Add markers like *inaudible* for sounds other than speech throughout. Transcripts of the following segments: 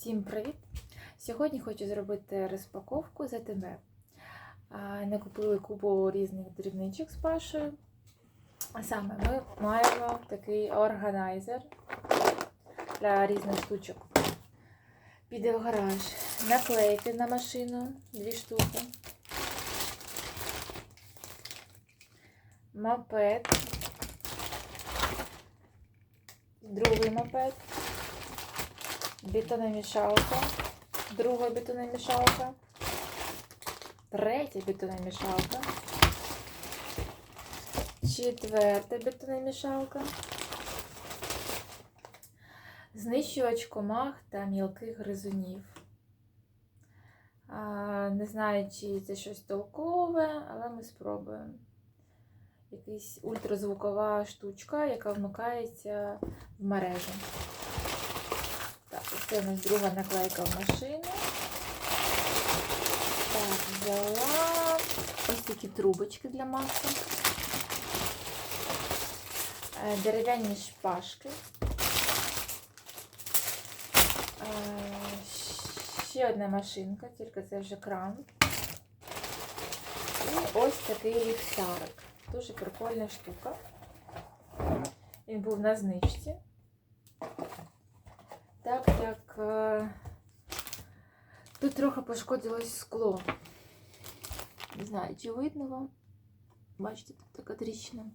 Всім привіт! Сьогодні хочу зробити розпаковку за ТБ. Не купили купу різних дрібничок з Пашою. А саме ми маємо такий органайзер для різних штучок. Піде в гараж. Наклейки на машину, дві штуки. Мопед. Другий мопед. Бетономішалка. Друга бетономішалка. Третя бетономішалка. Четверта бетономішалка. Знищувач комах та мілких гризунів. Не знаю, чи це щось толкове, але ми спробуємо. Якась ультразвукова штучка, яка вмикається в мережу. Це у нас друга наклейка в машину. Так, взяла ось такі трубочки для масла. Е, Дерев'яні шпажки. Е, Ще одна машинка, тільки це вже кран. І ось такий ліхтарик. Дуже прикольна штука. Він був на знижці. Так як е, тут трохи пошкодилось скло. Не знаю, чи видно вам. Бачите, тут така тріщина.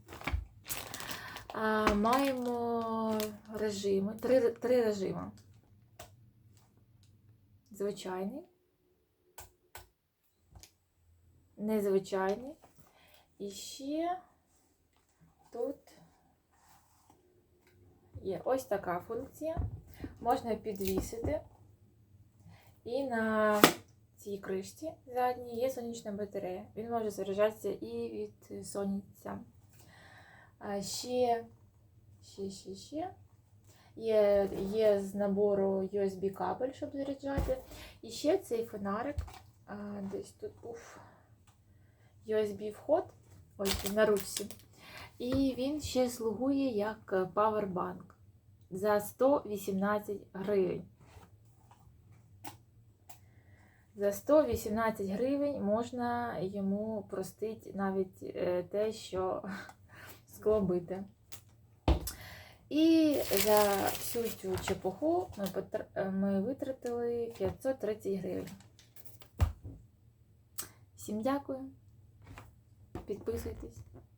А, маємо режими, три, три режими. Звичайний, незвичайний. І ще тут є ось така функція. Можна підвісити. І на цій кришці задній є сонячна батарея. Він може заряджатися і від сонця. Ще, ще, ще, ще. Є, є з набору USB кабель, щоб заряджати. І ще цей фонарик. А, десь тут був USB вход. Ось на ручці. І він ще слугує як павербанк за 118 гривень. За 118 гривень можна йому простити навіть е, те, що *laughs* скло бите. І за всю цю чепуху ми, потр- ми витратили 530 гривень. Всім дякую. Підписуйтесь.